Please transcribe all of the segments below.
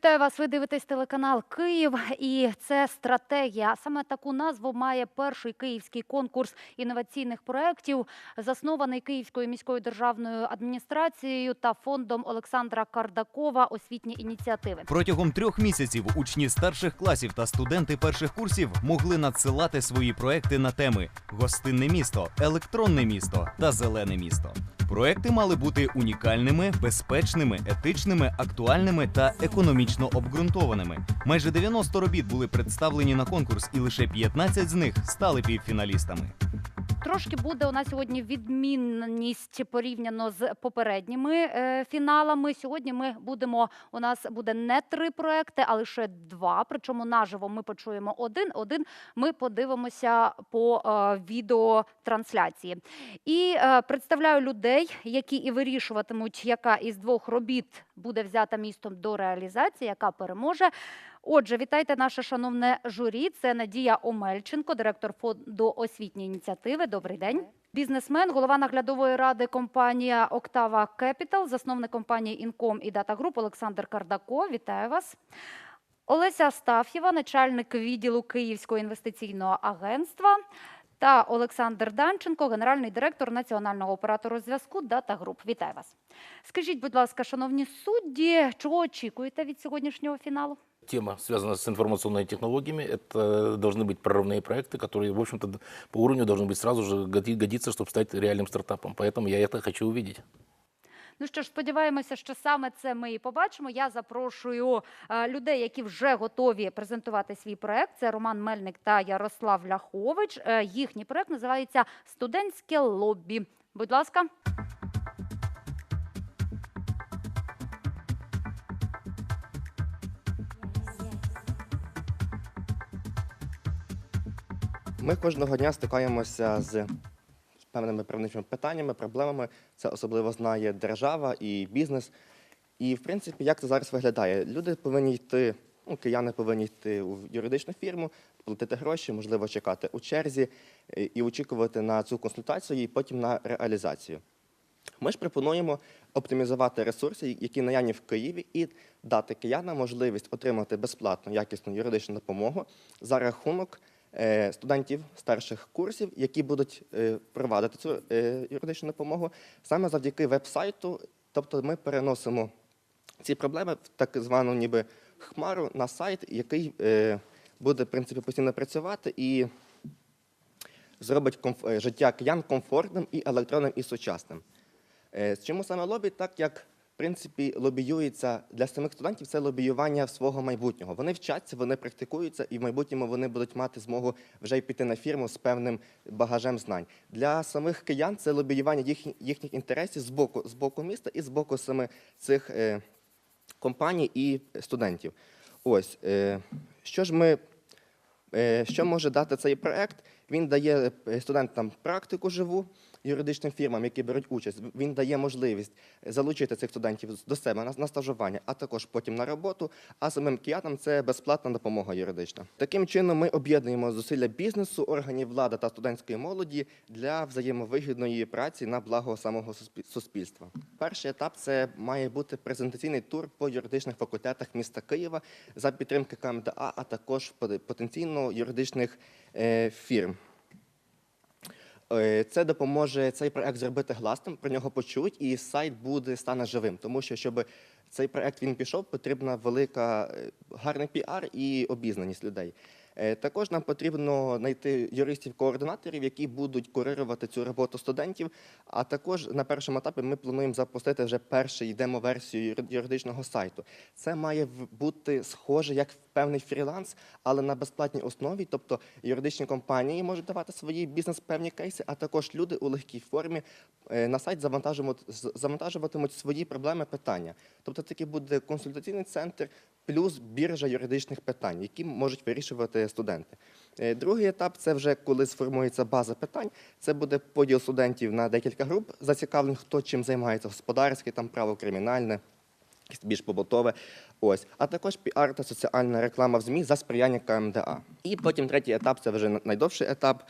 Вітаю вас. Ви дивитесь телеканал Київ, і це стратегія. Саме таку назву має перший київський конкурс інноваційних проєктів, заснований Київською міською державною адміністрацією та фондом Олександра Кардакова. Освітні ініціативи. Протягом трьох місяців учні старших класів та студенти перших курсів могли надсилати свої проекти на теми гостинне місто, електронне місто та зелене місто. Проекти мали бути унікальними, безпечними, етичними, актуальними та економічно обґрунтованими. Майже 90 робіт були представлені на конкурс, і лише 15 з них стали півфіналістами. Трошки буде у нас сьогодні відмінність порівняно з попередніми е, фіналами. Сьогодні ми будемо. У нас буде не три проекти, а лише два. Причому наживо ми почуємо один. Один ми подивимося по е, відеотрансляції. І е, представляю людей, які і вирішуватимуть, яка із двох робіт буде взята містом до реалізації, яка переможе. Отже, вітайте наше шановне журі. Це Надія Омельченко, директор фонду освітньої ініціативи. Добрий день. Бізнесмен, голова наглядової ради компанія Октава Кепітал, засновник компанії Інком і Дата Груп Олександр Кардако. Вітаю вас. Олеся Астаф'єва, начальник відділу Київського інвестиційного агентства. Та Олександр Данченко, генеральний директор національного оператору зв'язку Дата Груп. Вітаю вас. Скажіть, будь ласка, шановні судді, чого очікуєте від сьогоднішнього фіналу? Тема связана с информационными технологиями. Это должны быть прорывные проекты, которые, в общем-то, д- по уровню должны быть сразу же годи- годиться, чтобы стать реальным стартапом. Поэтому я это хочу увидеть. Ну що ж, сподіваємося, що саме це ми і побачимо. Я запрошую е, людей, які вже готові презентувати свій проект. Це Роман Мельник та Ярослав Ляхович. Е, їхній проект називається Студентське лобі. Будь ласка. Ми кожного дня стикаємося з певними правничими питаннями, проблемами. Це особливо знає держава і бізнес. І, в принципі, як це зараз виглядає? Люди повинні йти, ну, кияни повинні йти у юридичну фірму, платити гроші, можливо, чекати у черзі е, і очікувати на цю консультацію і потім на реалізацію. Ми ж пропонуємо оптимізувати ресурси, які наявні в Києві, і дати киянам можливість отримати безплатну якісну юридичну допомогу за рахунок студентів старших курсів, які будуть е, провадити цю е, юридичну допомогу саме завдяки веб-сайту. Тобто ми переносимо ці проблеми в так звану ніби хмару на сайт, який е, буде в принципі постійно працювати і зробить комф- е, життя киян комфортним і електронним і сучасним. Е, Чому саме лобі? Так як принципі лобіюється для самих студентів це лобіювання свого майбутнього. Вони вчаться, вони практикуються, і в майбутньому вони будуть мати змогу вже й піти на фірму з певним багажем знань. Для самих киян це лобіювання їхніх, їхніх інтересів з боку, з боку міста і з боку саме цих е, компаній і студентів. Ось е, що ж ми Е, Що може дати цей проект? Він дає е, студентам практику живу юридичним фірмам, які беруть участь. Він дає можливість залучити цих студентів до себе на, стажування, а також потім на роботу. А самим киянам це безплатна допомога юридична. Таким чином, ми об'єднуємо зусилля бізнесу, органів влади та студентської молоді для взаємовигідної праці на благо самого суспі- суспільства. Перший етап це має бути презентаційний тур по юридичних факультетах міста Києва за підтримки КМДА, а також потенційно юридичних е, фірм. Е, Це допоможе цей проект зробити гласним, про нього почують, і сайт буде стане живим. Тому що, щоб цей проект він пішов, потрібна велика е, гарний піар і обізнаність людей. Е, Також нам потрібно знайти юристів-координаторів, які будуть курирувати цю роботу студентів. А також на першому етапі ми плануємо запустити вже перший демо-версію юридичного сайту. Це має бути схоже як певний фріланс, але на безплатній основі. Тобто юридичні компанії можуть давати свої бізнес певні кейси, а також люди у легкій формі е, на сайт завантажуватимуть, свої проблеми, питання. Тобто такий буде консультаційний центр плюс біржа юридичних питань, які можуть вирішувати студенти. Е, Другий етап це вже коли сформується база питань. Це буде поділ студентів на декілька груп, зацікавлених, хто чим займається господарське, там право кримінальне, більш побутове. Ось, а також піар та соціальна реклама в ЗМІ за сприяння КМДА. І потім третій етап це вже найдовший етап.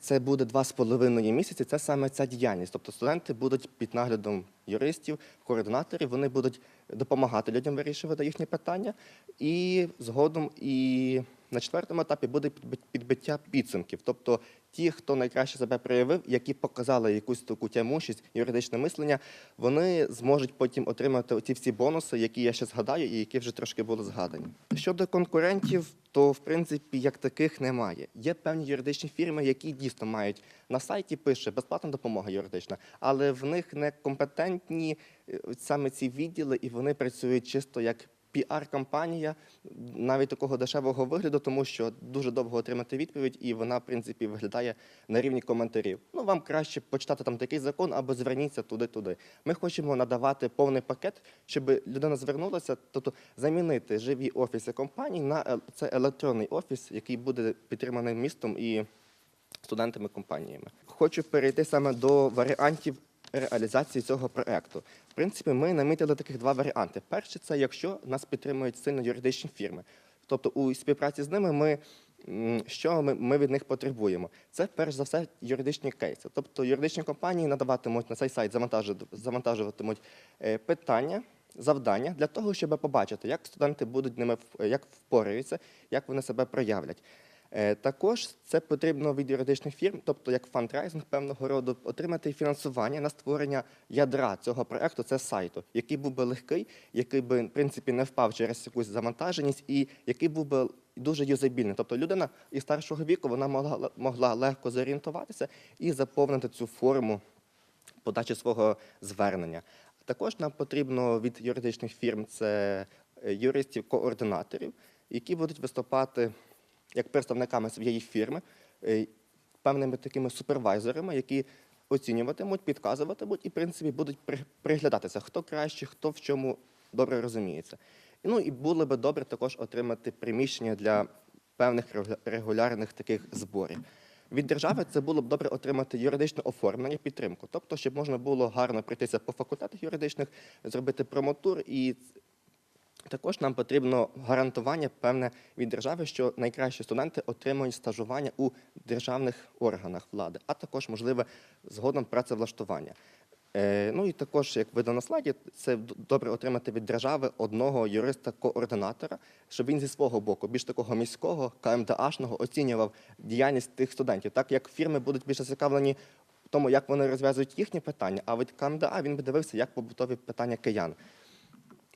Це буде два з половиною місяці. Це саме ця діяльність. Тобто студенти будуть під наглядом юристів, координаторів. Вони будуть допомагати людям вирішувати їхні питання. І згодом і на четвертому етапі буде підби- підбиття підсумків. Тобто ті, хто найкраще себе проявив, які показали якусь таку тямущість, юридичне мислення, вони зможуть потім отримати ці всі бонуси, які я ще згадаю, і які вже трошки були згадані. Щодо конкурентів, то в принципі як таких немає. Є певні юридичні фірми, які дійсно мають на сайті пише безплатна допомога юридична, але в них не компетентні е, саме ці відділи, і вони працюють чисто як піар-кампанія, навіть такого дешевого вигляду, тому що дуже довго отримати відповідь, і вона, в принципі, виглядає на рівні коментарів. Ну, вам краще почитати там такий закон або зверніться туди-туди. Ми хочемо надавати повний пакет, щоб людина звернулася, тобто замінити живі офіси компаній на це електронний офіс, який буде підтриманий містом і студентами компаніями. Хочу перейти саме до варіантів реалізації цього проекту. В принципі, ми намітили таких два варіанти. Перший це якщо нас підтримують сильно юридичні фірми. Тобто у співпраці з ними ми. Що ми, від них потребуємо? Це перш за все юридичні кейси. Тобто юридичні компанії надаватимуть на цей сайт, завантажу- завантажуватимуть е, питання, завдання для того, щоб побачити, як студенти будуть ними як впораються, як вони себе проявлять. Е, Також це потрібно від юридичних фірм, тобто як фандрайзинг певного роду, отримати фінансування на створення ядра цього проекту, це сайту, який був би легкий, який би в принципі не впав через якусь завантаженість, і який був би дуже юзабільний. Тобто людина із старшого віку вона могла, могла легко зорієнтуватися і заповнити цю форму подачі свого звернення. Також нам потрібно від юридичних фірм це е, юристів-координаторів, які будуть виступати як представниками своєї фірми, е, певними такими супервайзерами, які оцінюватимуть, підказуватимуть і, в принципі, будуть при- приглядатися, хто краще, хто в чому добре розуміється. Ну і було би добре також отримати приміщення для певних регуля- регулярних таких зборів. Від держави це було б добре отримати юридичне оформлення, підтримку, тобто, щоб можна було гарно пройтися по факультетах юридичних, зробити промотур і також нам потрібно гарантування певне від держави, що найкращі студенти отримують стажування у державних органах влади, а також можливе згодом працевлаштування. Е, ну і також, як видно на слайді, це добре отримати від держави одного юриста-координатора, щоб він зі свого боку, більш такого міського, КМДАшного, оцінював діяльність тих студентів, так як фірми будуть більше зацікавлені в тому, як вони розв'язують їхні питання, а від КМДА він би дивився, як побутові питання киян.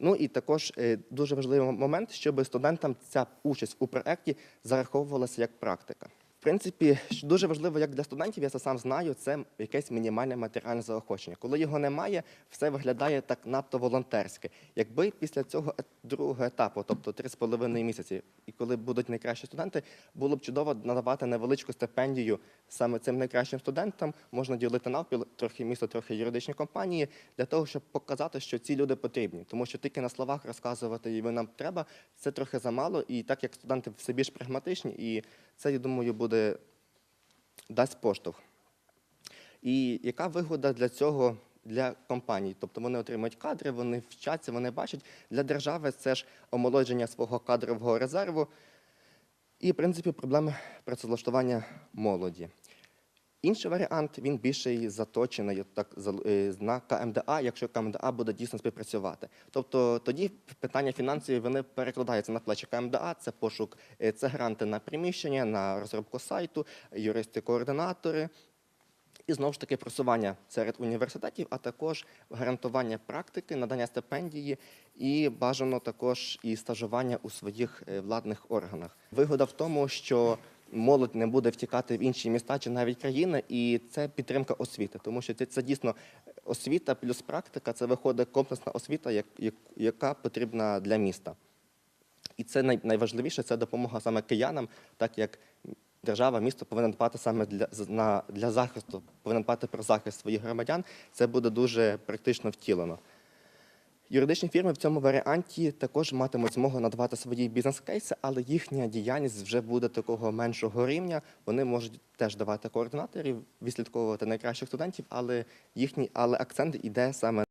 Ну і також е, дуже важливий момент, щоб студентам ця участь у проєкті зараховувалася як практика. В принципі, дуже важливо як для студентів, я це сам знаю, це якесь мінімальне матеріальне заохочення. Коли його немає, все виглядає так надто волонтерське. Якби після цього другого етапу, тобто три з половиною місяці, і коли будуть найкращі студенти, було б чудово надавати невеличку стипендію саме цим найкращим студентам, можна ділити навпіл, трохи місто, трохи юридичні компанії, для того, щоб показати, що ці люди потрібні. Тому що тільки на словах розказувати і нам треба, це трохи замало. І так як студенти все більш прагматичні, і це, я думаю, буде дасть поштовх. І яка вигода для цього для компаній? Тобто вони отримують кадри, вони вчаться, вони бачать. Для держави це ж омолодження свого кадрового резерву і, в принципі, проблеми працевлаштування молоді. Інший варіант він більше заточений так, е, на КМДА, якщо КМДА буде дійсно співпрацювати. Тобто тоді питання фінансові вони перекладаються на плечі КМДА, це пошук, е, це гранти на приміщення, на розробку сайту, юристи-координатори. І знову ж таки просування серед університетів, а також гарантування практики, надання стипендії і бажано також і стажування у своїх е, владних органах. Вигода в тому, що молодь не буде втікати в інші міста чи навіть країни, і це підтримка освіти, тому що це, це дійсно освіта плюс практика. Це виходить комплексна освіта, як, як- яка потрібна для міста. І це най, найважливіше це допомога саме киянам, так як держава, місто повинен дбати саме для, на, для захисту, повинен дбати про захист своїх громадян. Це буде дуже практично втілено. Юридичні фірми в цьому варіанті також матимуть змогу надавати свої бізнес-кейси, але їхня діяльність вже буде такого меншого рівня. Вони можуть теж давати координаторів, відслідковувати найкращих студентів, але їхній але акцент іде саме